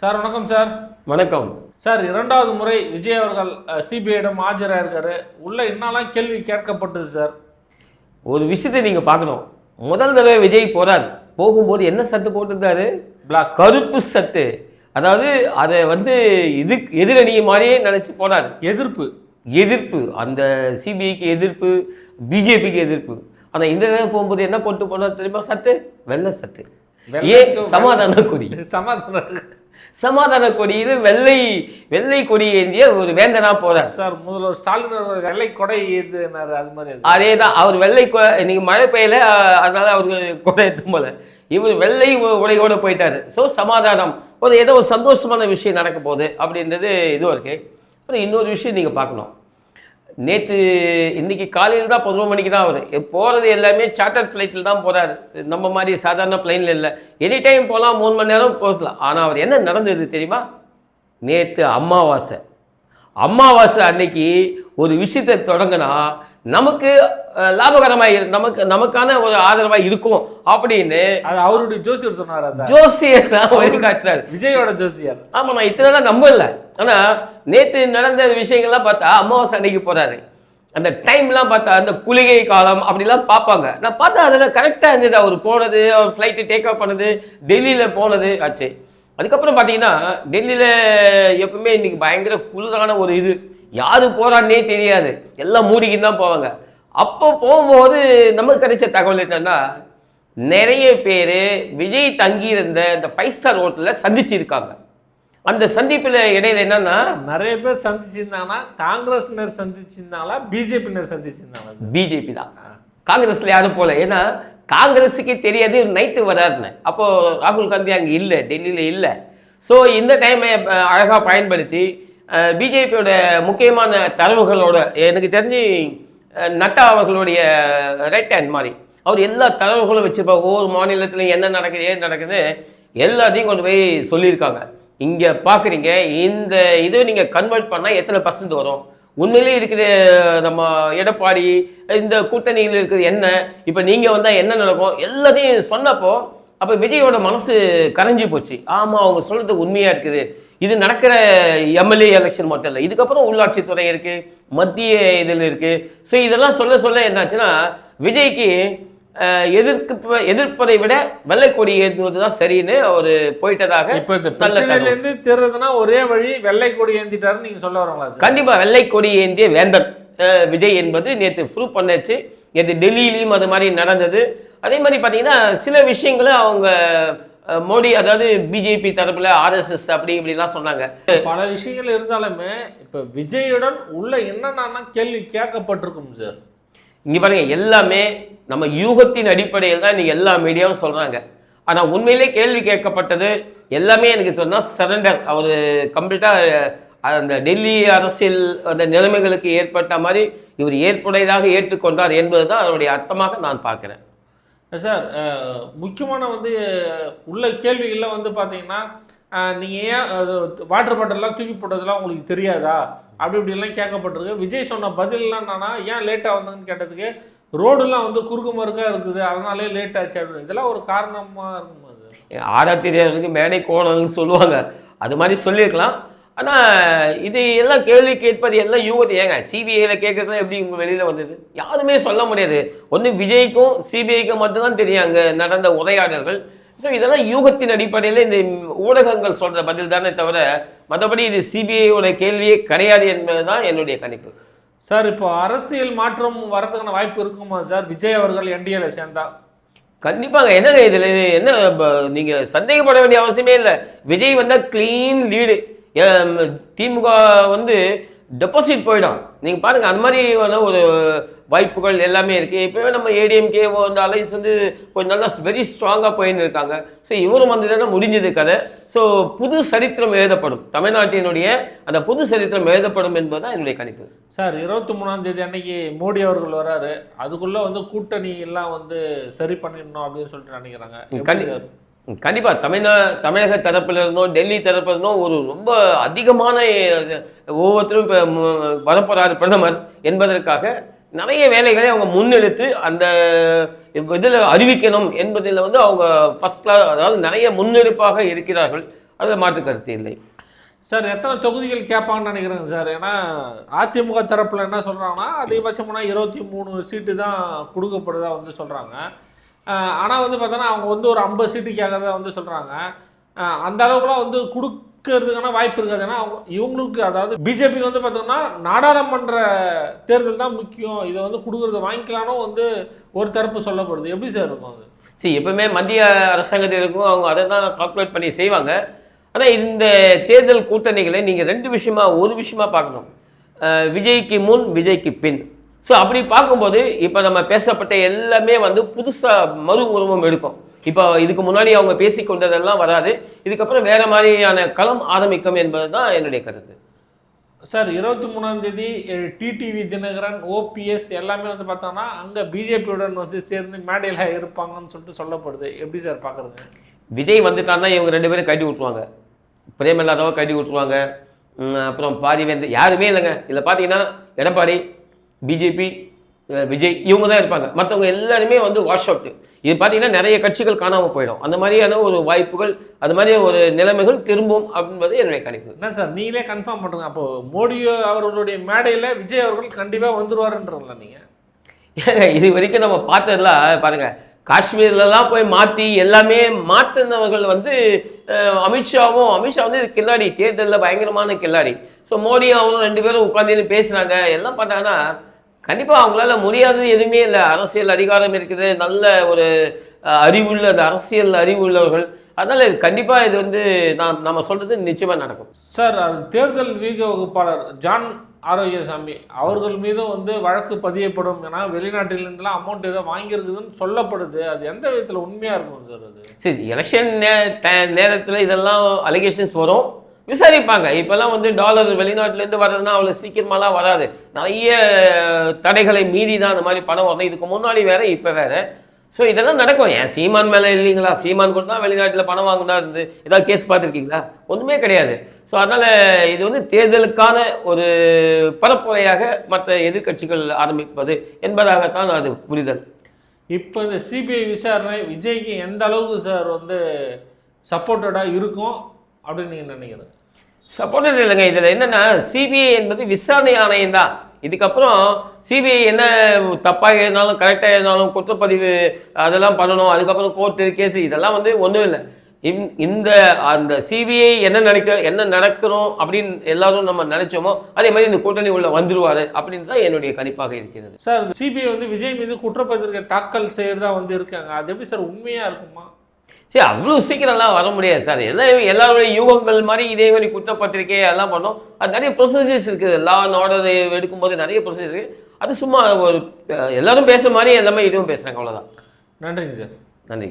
Sir வணக்கம் sir. வணக்கம். Sir இரண்டாவது முறை விஜய் அவர்கள் சிபிஐயிடம் ஆஜராயிருக்காரு உள்ள என்னெல்லாம் கேள்வி கேட்கப்பட்டது சார்? ஒரு விஷயத்தை நீங்கள் பார்க்கணும். முதல் தடவை விஜய் போறார். போகும்போது என்ன சட்டு போட்டிருந்தாரு? பிளாக் கருப்பு சட்டு. அதாவது அதை வந்து இது எதிரணி மாதிரியே நினச்சி போனார் எதிர்ப்பு. எதிர்ப்பு. அந்த சிபிஐக்கு எதிர்ப்பு பிஜேபிக்கு எதிர்ப்பு. ஆனால் இந்த தடவை போகும்போது என்ன போட்டு போனார் தெரியுமா? சட்டு? வெள்ளை சட்டு. ஏ வெள்ளைக்கு சமாதான கொடி சமாதானம். சமாதான கொடியில் வெள்ளை வெள்ளை கொடி ஏந்திய ஒரு வேந்தனா போறார் சார் முதல்வர் ஸ்டாலின் அவர்கள் வெள்ளை கொடை ஏதுனாரு அது மாதிரி அது. தான் அவர் வெள்ளை இன்னைக்கு மழை பெய்யல அதனால அவருக்கு கொடை எடுத்தும் போல. இவர் வெள்ளை உடையோட போயிட்டாரு. ஸோ சமாதானம். ஒரு ஏதோ ஒரு சந்தோஷமான விஷயம் நடக்க போகுது அப்படின்றது இதுவும் இருக்கு அப்புறம் இன்னொரு விஷயம் நீங்கள் பார்க்கணும். நேற்று இன்னைக்கு காலையில் தான் பதினொரு மணிக்கு தான் அவர். போகிறது எல்லாமே சார்ட்டர் ஃப்ளைட்டில் தான் போகிறாரு நம்ம மாதிரி சாதாரண பிளைனில் இல்லை. எனி டைம் போகலாம் மூணு மணி நேரம் போகலாம் ஆனால் அவர் என்ன நடந்தது தெரியுமா? நேற்று அமாவாசை. அமாவாசை அன்னைக்கு ஒரு விஷயத்தை தொடங்கினா நமக்கு லாபகரமாக நமக்கு நமக்கான ஒரு ஆதரவாக இருக்கும் அப்படின்னு அவருடைய ஜோசியர் சொன்னாரா ஜோசியர் தான் வழிகாட்டுறாரு. விஜயோட ஜோசியர். ஆமாம் நான் இத்தனை நாள் நம்பல ஆனால் நேற்று நடந்த விஷயங்கள்லாம் பார்த்தா அமாவாசை அன்னைக்கு போகிறாரு அந்த டைம்லாம் பார்த்தா அந்த குளிகை காலம் அப்படிலாம் பார்ப்பாங்க. நான் பார்த்தா அதில் கரெக்டாக இருந்தது. அவர் போனது அவர் ஃப்ளைட்டு டேக் ஆஃப் பண்ணது டெல்லியில் போனது ஆச்சு. அதுக்கப்புறம் பார்த்தீங்கன்னா டெல்லியில் எப்பவுமே இன்னைக்கு பயங்கர குளிரான ஒரு இது. யார் போகிறான்னே தெரியாது. எல்லாம் மூடிக்கின்னு தான் போவாங்க. அப்போ போகும்போது நமக்கு கிடைச்ச தகவல் என்னன்னா நிறைய பேர் விஜய் தங்கியிருந்த இந்த ஃபைவ் ஸ்டார் ஹோட்டலில் சந்திச்சிருக்காங்க. அந்த சந்திப்பில் இடையில என்னன்னா நிறைய பேர் சந்திச்சிருந்தாங்கன்னா காங்கிரஸ்னர் சந்திச்சிருந்தாங்களா பிஜேபியினர் சந்திச்சிருந்தாங்களா? சார்? பிஜேபி தான். காங்கிரஸில் யாரும் போல. ஏன்னா காங்கிரஸுக்கே தெரியாது நைட்டு வராருன்னு அப்போது ராகுல் காந்தி அங்கே இல்லை டெல்லியில் இல்லை. ஸோ இந்த டைமை அழகாக பயன்படுத்தி பிஜேபியோட முக்கியமான தரவுகளோட எனக்கு தெரிஞ்சு நட்டா அவர்களுடைய ரைட் ஹேண்ட் மாதிரி. அவர் எல்லா தரவுகளும் வச்சுருப்பாங்க ஒவ்வொரு மாநிலத்திலையும் என்ன நடக்குது ஏது நடக்குது எல்லாத்தையும் கொண்டு போய் சொல்லியிருக்காங்க. இங்கே பார்க்குறீங்க இந்த இதை நீங்கள் கன்வெர்ட் பண்ணால் எத்தனை பர்சன்ட் வரும்? உண்மையிலே இருக்குது நம்ம எடப்பாடி இந்த கூட்டணியில் இருக்கிறது என்ன? இப்போ நீங்கள் வந்தால் என்ன நடக்கும்? எல்லாத்தையும் சொன்னப்போ அப்போ விஜயோட மனசு கரைஞ்சி போச்சு. ஆமாம் அவங்க சொல்கிறது உண்மையாக இருக்குது. இது நடக்கிற எம்எல்ஏ எலெக்ஷன் மட்டும் இல்லை. இதுக்கப்புறம் உள்ளாட்சித்துறை இருக்குது மத்திய இதில் இருக்குது ஸோ இதெல்லாம் சொல்ல சொல்ல என்னாச்சுன்னா விஜய்க்கு எதிர்ப்பு எதிர்ப்பதை விட வெள்ளைக்கொடி ஏற்றுவது தான் சரின்னு அவர் போயிட்டதாக இப்ப இந்த நல்ல பிரச்சனையில தகவல். இருந்து தேர்றதுன்னா ஒரே வழி வெள்ளை கொடி ஏந்திட்டாருன்னு நீங்க சொல்ல வரீங்களா சார்? கண்டிப்பா வெள்ளை கொடி ஏந்திய வேந்தன். விஜய் என்பது நேற்று ப்ரூவ் பண்ணாச்சு. நேற்று டெல்லியிலையும் அது மாதிரி நடந்தது. அதே மாதிரி பார்த்தீங்கன்னா சில விஷயங்களை அவங்க மோடி அதாவது பிஜேபி தரப்புல ஆர்எஸ்எஸ் அப்படி இப்படிலாம் சொன்னாங்க. பல விஷயங்கள் இருந்தாலுமே இப்ப விஜயுடன் உள்ள என்னென்ன கேள்வி கேட்கப்பட்டிருக்கும் சார்? இங்க பாருங்க எல்லாமே நம்ம யூகத்தின் அடிப்படையில் தான் இன்னைக்கு எல்லா மீடியாவும் சொல்றாங்க. ஆனா உண்மையிலே கேள்வி கேட்கப்பட்டது எல்லாமே எனக்கு சொன்னா சரண்டர். அவர் கம்ப்ளீட்டாக அந்த டெல்லி அரசியல் அந்த நிலைமைகளுக்கு ஏற்பட்ட மாதிரி இவர் ஏற்புடையதாக ஏற்றுக்கொண்டார் என்பது தான் அதனுடைய அர்த்தமாக நான் பார்க்கிறேன். சார் முக்கியமான வந்து உள்ள கேள்விகள்லாம் வந்து பார்த்தீங்கன்னா நீங்கள் ஏன் வாட்டர் பாட்டிலெலாம் தூக்கி போட்டதெல்லாம் உங்களுக்கு தெரியாதா? அப்படி இப்படிலாம் கேட்கப்பட்டிருக்கு. விஜய் சொன்ன பதிலெலாம் என்னன்னா ஏன் லேட்டாக வந்ததுன்னு கேட்டதுக்கு ரோடுலாம் வந்து குறுக்கு மறுக்காக இருக்குது அதனாலே லேட் ஆச்சு அப்படின்னு. இதெல்லாம் ஒரு காரணமாக இருக்கும் அது ஆடா தெரியாதவருக்கு மேடை கோணல்னு சொல்லுவாங்க. அது மாதிரி சொல்லியிருக்கலாம். ஆனால் இது எல்லாம் கேள்வி கேட்பது எல்லாம் யூகத்தை ஏங்க சிபிஐயில் கேட்குறது எப்படி உங்கள் வெளியில் வந்தது? யாருமே சொல்ல முடியாது. ஒன்று விஜய்க்கும் சிபிஐக்கும் மட்டும்தான் தெரியும் அங்கே நடந்த உரையாடல்கள். ஸோ இதெல்லாம் யூகத்தின் அடிப்படையில் இந்த ஊடகங்கள் சொல்கிற பதில் தானே தவிர மற்றபடி இது சிபிஐயோட கேள்வியே கிடையாது என்பது தான் என்னுடைய கணிப்பு. சார் இப்போ அரசியல் மாற்றம் வரதுக்கான வாய்ப்பு இருக்குமா சார்? விஜய் அவர்கள் என்டிஏல சேர்ந்தா. கண்டிப்பாங்க. என்னங்க இதில்? என்ன ப- நீங்க சந்தேகப்பட வேண்டிய அவசியமே இல்லை. விஜய் வந்தால் க்ளீன் லீடு திமுக வந்து டெபாசிட் போயிடும். நீங்க பாருங்க அது மாதிரி ஒரு வாய்ப்புகள் எல்லாமே இருக்கு. இப்போவே நம்ம ஏடிஎம்கே அந்த அலைன்ஸ் வந்து கொஞ்சம் நல்லா வெரி ஸ்ட்ராங்காக போயின்னு இருக்காங்க. ஸோ இவரும் வந்துட்டா முடிஞ்சது கதை. ஸோ புது சரித்திரம் எழுதப்படும். தமிழ்நாட்டினுடைய அந்த புது சரித்திரம் எழுதப்படும் என்பதுதான் என்னுடைய கணிப்பு. சார் இருபத்தி மூணாம் தேதி அன்னைக்கு மோடி அவர்கள் வராரு. அதுக்குள்ள வந்து கூட்டணி எல்லாம் வந்து சரி பண்ணிடணும் அப்படின்னு சொல்லிட்டு நினைக்கிறாங்க. கண்டிப்பாக தமிழ்நா தமிழக தரப்பில் இருந்தோ டெல்லி தரப்பில் இருந்தோ ஒரு ரொம்ப அதிகமான இது, ஒவ்வொருத்தரும் இப்போ வரப்போகிறார் பிரதமர் என்பதற்காக நிறைய வேலைகளை அவங்க முன்னெடுத்து அந்த இதில் அறிவிக்கணும் என்பதில் வந்து அவங்க ஃபர்ஸ்ட் கிளாஸ் அதாவது நிறைய முன்னெடுப்பாக இருக்கிறார்கள். அதில் மாற்று கருத்து இல்லை. சார் எத்தனை தொகுதிகள் கேட்பாங்கன்னு நினைக்கிறேங்க சார். ஏன்னா அதிமுக தரப்பில் என்ன சொல்கிறாங்கன்னா அதிகபட்சம்னா இருபத்தி மூணு சீட்டு தான் கொடுக்கப்படுதா வந்து சொல்கிறாங்க ஆனால் வந்து பார்த்தோன்னா அவங்க வந்து ஒரு ஐம்பது சீட்டுக்காக தான் வந்து சொல்கிறாங்க அந்த அளவுக்குலாம் வந்து கொடுக்கறதுக்கான வாய்ப்பு இருக்காது. ஏன்னா அவங்க இவங்களுக்கு அதாவது பிஜேபிக்கு வந்து பார்த்தோம்னா நாடாளுமன்ற தேர்தல் தான் முக்கியம். இதை வந்து கொடுக்குறத வாங்கிக்கலாம்னு வந்து ஒரு தரப்பு சொல்லப்படுது. எப்படி சார் இருக்கும் அது? சரி எப்பவுமே மத்திய அரசாங்கத்தில் இருக்கும் அவங்க அதை தான் கால்குலேட் பண்ணி செய்வாங்க. ஆனால் இந்த தேர்தல் கூட்டணிகளை நீங்கள் ரெண்டு விஷயமா ஒரு விஷயமா பார்க்கணும். விஜய்க்கு முன் விஜய்க்கு பின். ஸோ அப்படி பார்க்கும்போது இப்போ நம்ம பேசப்பட்ட எல்லாமே வந்து புதுசாக மறு உருவம் எடுக்கும். இப்போ இதுக்கு முன்னாடி அவங்க பேசி கொண்டதெல்லாம் வராது. இதுக்கப்புறம் வேற மாதிரியான களம் ஆரம்பிக்கும் என்பது தான் என்னுடைய கருத்து. சார் இருபத்தி மூணாம் தேதி டிடிவி தினகரன் ஓபிஎஸ் எல்லாமே வந்து பார்த்தோன்னா அங்கே பிஜேபியுடன் வந்து சேர்ந்து மேடையில் இருப்பாங்கன்னு சொல்லிட்டு சொல்லப்படுது. எப்படி சார் பார்க்குறதுங்க விஜய் வந்துட்டான்னா இவங்க ரெண்டு பேரும் கட்டி விட்ருவாங்க பிரேமல்லாதவ கட்டி விட்ருவாங்க அப்புறம் பாதி வந்து யாருமே இல்லைங்க. இதில் பார்த்தீங்கன்னா எடப்பாடி பிஜேபி விஜய் இவங்க தான் இருப்பாங்க. மற்றவங்க எல்லாருமே வந்து வாஷ் அவுட் இது பார்த்தீங்கன்னா நிறைய கட்சிகள் காணாமல் போயிடும். அந்த மாதிரியான ஒரு வாய்ப்புகள் அது மாதிரி ஒரு நிலைமைகள் திரும்பும் அப்படின்றது என்னுடைய கணிப்பு. என்ன சார் நீங்களே கன்ஃபார்ம் பண்ணுங்க அப்போ மோடி அவர்களுடைய மேடையில் விஜய் அவர்கள் கண்டிப்பாக வந்துருவாருன்றீங்களா நீங்கள் ஏங்க இது வரைக்கும் நம்ம பார்த்ததுலாம் பாருங்க காஷ்மீர்லலாம் போய் மாற்றி எல்லாமே மாற்றினவர்கள் வந்து அமித்ஷாவும் அமித்ஷா வந்து கில்லாடி தேர்தலில் பயங்கரமான கில்லாடி. ஸோ மோடியும் அவரும் ரெண்டு பேரும் உட்காந்து பேசுகிறாங்க எல்லாம் பண்ணாங்கன்னா கண்டிப்பாக அவங்களால முடியாதது எதுவுமே இல்லை. அரசியல் அதிகாரம் இருக்குது. நல்ல ஒரு அறிவுள்ள அந்த அரசியல் அறிவு உள்ளவர்கள் அதனால் இது கண்டிப்பாக இது வந்து நாம் நம்ம சொல்கிறது நிச்சயமாக நடக்கும். சார் தேர்தல் வீக வகுப்பாளர் ஜான் ஆரோக்கியசாமி அவர்கள் மீதும் வந்து வழக்கு பதியப்படும் ஏன்னா வெளிநாட்டிலிருந்துலாம் அமௌண்ட் ஏதோ வாங்கியிருக்குதுன்னு சொல்லப்படுது. அது எந்த விதத்தில் உண்மையாக இருக்கும் சார் அது? சரி எலெக்ஷன் நே நேரத்தில் இதெல்லாம் அலிகேஷன்ஸ் வரும். விசாரிப்பாங்க. இப்போல்லாம் வந்து டாலர் வெளிநாட்டிலேருந்து வர்றதுன்னா அவ்வளோ சீக்கிரமாலாம் வராது. நிறைய தடைகளை மீறி தான் அந்த மாதிரி பணம் வரணும் இதுக்கு முன்னாடி வேற இப்போ வேறு. ஸோ இதெல்லாம் நடக்கும். ஏன் சீமான் மேலே இல்லைங்களா? சீமான் கூட தான் வெளிநாட்டில் பணம் வாங்கினா இருந்து ஏதாவது கேஸ் பார்த்துருக்கீங்களா? ஒன்றுமே கிடையாது. ஸோ அதனால் இது வந்து தேர்தலுக்கான ஒரு பரப்புரையாக மற்ற எதிர்கட்சிகள் ஆரம்பிப்பது என்பதாகத்தான் அது புரிதல். இப்போ இந்த சிபிஐ விசாரணை விஜய்க்கு எந்த அளவுக்கு சார் வந்து சப்போர்ட்டடாக இருக்கும் அப்படின்னு நீங்கள் நினைக்கிறேன் சப்போர்ட்டட் இல்லைங்க இதில் என்னென்னா சிபிஐ என்பது விசாரணை ஆணையம் தான். இதுக்கப்புறம் சிபிஐ என்ன தப்பாக இருந்தாலும் கரெக்டாக இருந்தாலும் குற்றப்பதிவு அதெல்லாம் பண்ணணும் அதுக்கப்புறம் கோர்ட்டு கேஸ் இதெல்லாம் வந்து ஒன்றும் இல்லை. இந் இந்த அந்த சிபிஐ என்ன நினைக்க என்ன நடக்கணும் அப்படின்னு எல்லாரும் நம்ம நினைச்சோமோ அதே மாதிரி இந்த கூட்டணி உள்ள வந்துருவாரு அப்படின்னு தான் என்னுடைய கணிப்பாக இருக்கிறது. சார் சிபிஐ வந்து விஜய் மீது குற்றப்பத்திரிகை தாக்கல் செய்யறதா வந்து இருக்காங்க. அது எப்படி சார் உண்மையாக இருக்குமா? சரி அவ்வளோ சீக்கிரம்லாம் வர முடியாது சார். எல்லாம் எல்லாருடைய யூகங்கள் மாதிரி இதே மாதிரி குற்றப்பத்திரிக்கை எல்லாம் பண்ணோம். அது நிறைய ப்ரொசீஜர்ஸ் இருக்குது. லா அண்ட் ஆர்டர் எடுக்கும்போது நிறைய ப்ரொசீஜர் இருக்குது அது சும்மா ஒரு எல்லாரும் பேசுகிற மாதிரி எல்லாமே இதுவும் பேசுகிறாங்க அவ்வளோதான் நன்றிங்க சார். நன்றி.